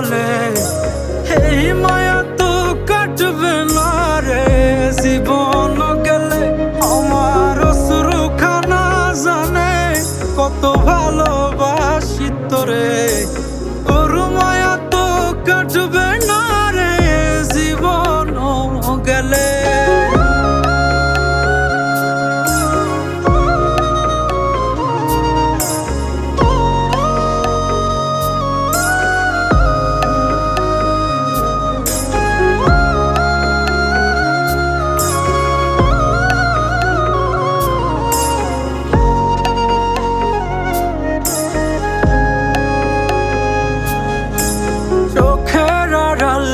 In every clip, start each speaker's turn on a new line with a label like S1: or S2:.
S1: বলে, এই মায়া তো কাটবে না রে। জীবন গেলে আমার শুরু খানা জানে, কত ভালোবাসি তোরে। ওর মায়া তো কাটবে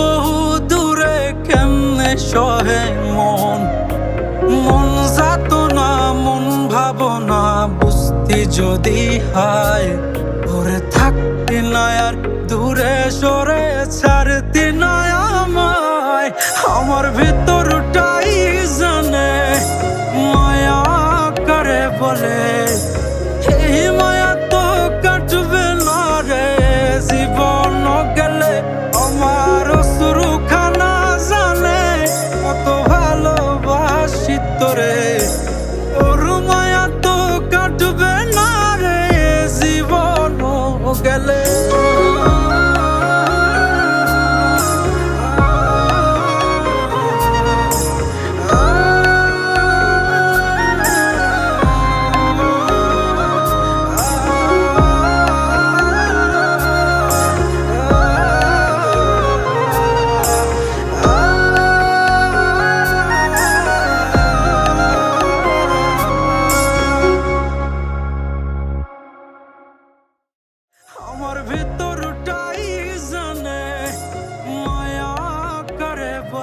S1: বহু দূরে কেমনে সহে মন? মন যাত না মন ভাবনা, বুঝতি যদি হায়, ভরে থাকতে না আর দূরে সরে ছাড়তে না আমার ভেতরটাই জানে, মায়া করে বলে?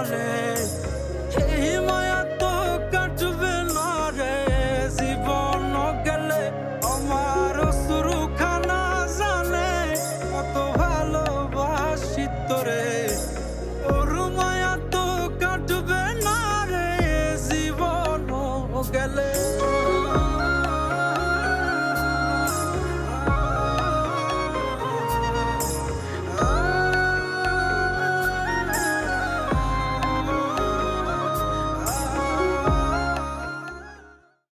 S1: falling.